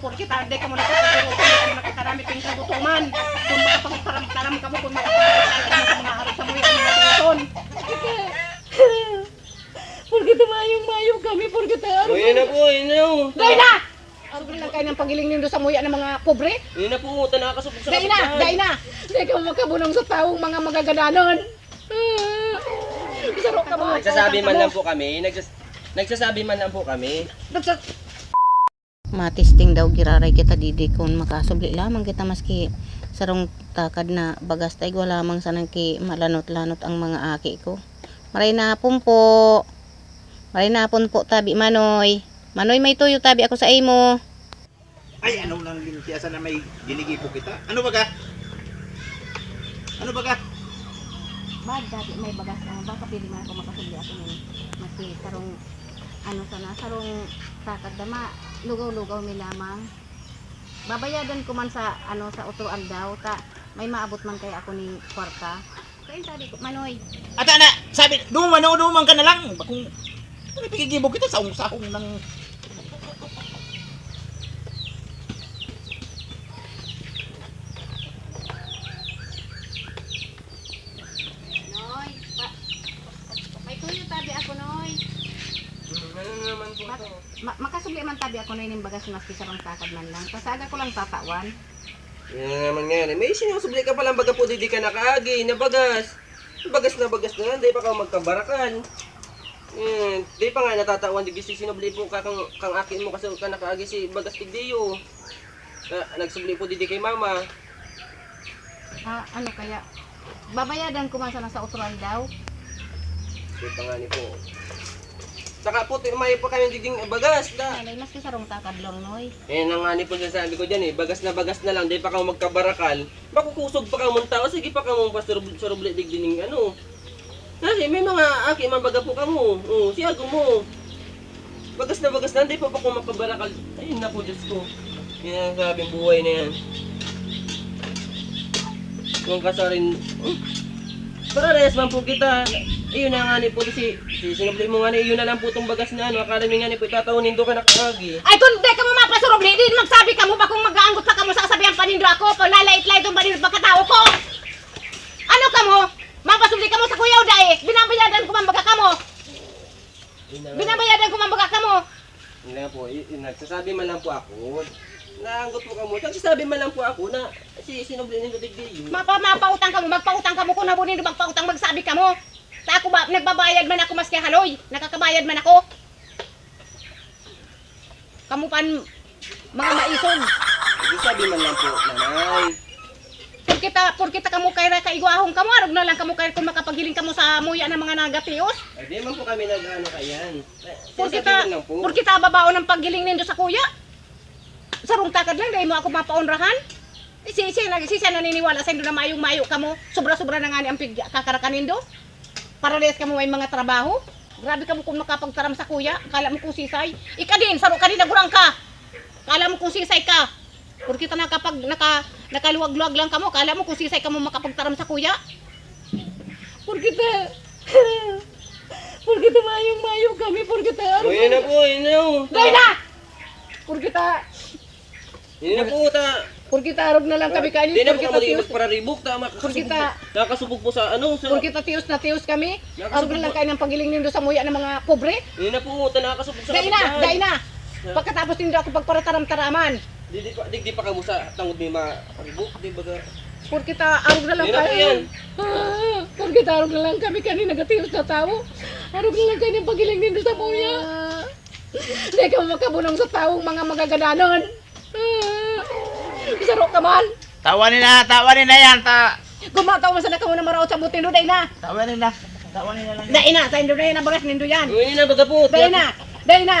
Porque tarde ka mo na tuturo kung nakakarami ping kagutuman. Kung makapagtaram-taram ka mo, kung makapagtaram ka mo sa mga harap sa mga mga tuton. Porque tumayong-mayo kami, porque tayo. Yun na po, yun na. oh. Dahil na! Sabi lang kayo ng pagiling nindo sa muya ng mga pobre. Yun na po, ta nakakasubok sa Dahil na! kapitbahay. Dahil na! Dahil ka makabunong sa taong mga magagananon. Saro ka Nagsasabi man lang po kami, nagsas nagsasabi man lang po kami. Nagsas- matisting daw giraray kita didi kung makasubli lamang kita maski sarong takad na bagas tay wala mang sanang ki malanot-lanot ang mga aki ko maray na hapon po maray na hapon po tabi manoy manoy may tuyo tabi ako sa imo Ay, ano nang gintiyasan na may ginigipo kita? Ano ba ka? Ano ba ka? bad dati may bagas ang baka pili man ako makasubli ako nun maski sarong ano sana sarong takad dama lugaw-lugaw mi lamang babayadan ko man sa ano sa utuan daw ta. May maabot man kay ako ni kwarta. Kaya sabi ko manoy. At ana, sabi, duman, no, duman ka na lang. Kung ano kita sa sahong ng... Noy, pa, may tuyo tabi ako, Noy. Ano naman po Bak, to? Ma, makasubli man tabi ako, Noy, ng bagas mas kisarong takad man lang. Pasaga ko lang tatawan. Yan na naman ngayon. May sinusubli ka palang baga po, di ka nakaagi, nabagas. Bagas na bagas na yan, di pa ka magkabarakan. Eh, di pa nga natatawan, di gisi sinubli po ka kang, kang akin mo kasi ka nakaagi si bagas tigdiyo. Na, nagsubli po di kay mama. Ah, ano kaya? Babayadan ko man sana sa utuan daw. Di pa nga ni po. Saka po, may pa kami diging bagas na. Noy, mas kisarong takad lang, Noy. Eh, nang nga ni po sabi ko dyan eh, bagas na bagas na lang, di pa ka magkabarakal. Makukusog pa ka mong tao, sige pa ka mong pasturubli digdining ano. Kasi may mga aki, mabaga po ka mo. Oh, siyago mo. Bagas na bagas na, di pa pa ko makabarakal. Ayun na po, Diyos ko. Yan ang sabing buhay na yan. Kung kasarin, hmm, Parehas man po kita. Ayun na nga ni po si, si sinubli mo nga ni, yun na lang po itong bagas na ano. Akala mi nga ni po itatawunin do ka nakakagi. Ay, kung di ka mo mapasurog, di din magsabi ka mo ba kung mag-aanggot ka mo sa sasabihan panindo ako, pag lalait-lait ang panindo pagkatao ko. Ano ka mo? Mapasubli ka mo sa kuyaw da eh. Binabayadan ko man baga ka mo. Na. Binabayadan ko man baga ka mo. Yun na po, nagsasabi man lang po ako. Naanggot po ka mo. Nagsasabi man lang po ako na si sinubli ni yun. Mapa, mapautang ka mo, magpautang ka mo kung nabunin magpautang, magsabi ka mo. Sa ako ba, nagbabayad man ako maski haloy. Nakakabayad man ako. Kamu pan, mga maisog. Nagsasabi man lang po, nanay. Pur kita, pur kita kamu kay kaigwahong kamo, arog na lang kamo kay kung makapagiling kamo sa muya ng mga nagatios. Ay, di man po kami nag-ano kayan. Pur Sinasabi kita, man lang po. pur kita babaon ng paggiling nindo sa kuya. Sarong takad lang, dahil mo ako mapaonrahan. Si si si siya naniniwala sa indo na mayong-mayo kamo. Sobra-sobra na nga ni ang kakarakan nindo. Para less kamo may mga trabaho. Grabe kamo kung makapagtaram sa kuya. Kala mo kung sisay. Ika din, saro ka din nagurang ka. Kala mo kung sisay ka. Pur kita nakapag naka nakaluwag-luwag lang kamo. Kala mo kung sisay kamo makapagtaram sa kuya. Pur kita Pur kita mayong-mayo kami. Pur kita O, yun na po, yun na. Dahil na! Pur kita Yun na po, ta. Pur kita arog na lang kami kanin. Di na po kita kami tius. magpararibok. Tama, Pur kita Nakasubog po sa ano. Sa, Pur kita tius na tius kami. Arog na lang kayo ng pagiling nindo sa muya ng mga pobre. yun na po, ta nakasubog sa Dahil na! Pagkatapos nindo ako pagparataram-taraman. Di, di, pa, di, di pa ka mo sa tangod may makaribok. Di ba? Pur kita arog na lang kayo. Ah, kita arog na lang kami kanin nagatius na tao. Arog na lang kayo ng pagiling nindo sa muya. Hindi ka makabunong sa taong mga magagananon. Ah, Saro ka man. Tawanin na, tawanin na yan, ta... Gumataw man sa nakaw na maraot sa butin do, dahil na. Tawanin na. Tawanin na lang. Dahil na, sa indo na yan, nabagas nindo yan. Yun na, baga po. Dahil na, dahil na.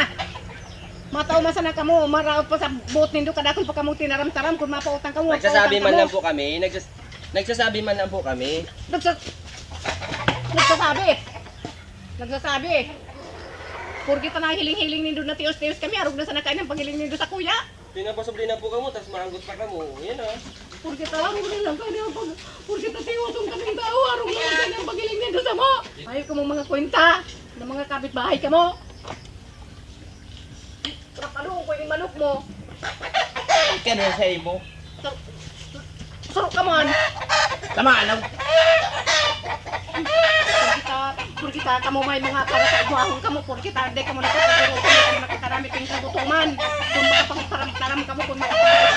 Mataw man sa nakamo, maraot pa sa buot nindo, kadakon pa kamo tinaram-taram, kung mapautang kamo, Nagsasabi man lang po kami. Nagsas nagsasabi man lang po kami. Nagsas nagsasabi. Nagsasabi. Pur kita na hiling-hiling nindo na tios-tios kami, arog na sa nakain ng pagiling nindo sa kuya. Pinapasubli na po kamo, tapos maanggot pa kamo. Yan ah. Pur kita arog na lang kayo pag pur kita tiwasong kaming tao, arog na lang kayo ng pagiling nindo sa mo. Ayaw ka mong mga kwenta ng mga kapitbahay ka mo. Trapalo ko yung manok mo. ka na sa imo. Surok ka man. Tama, ano? Purkita, purkita kamo may mga para sa igwahon kamo, purkita hindi kamo nakakaguro, kamo nakakarami ping kagutuman. Kung makapagparam-param kamo, kung makapagparam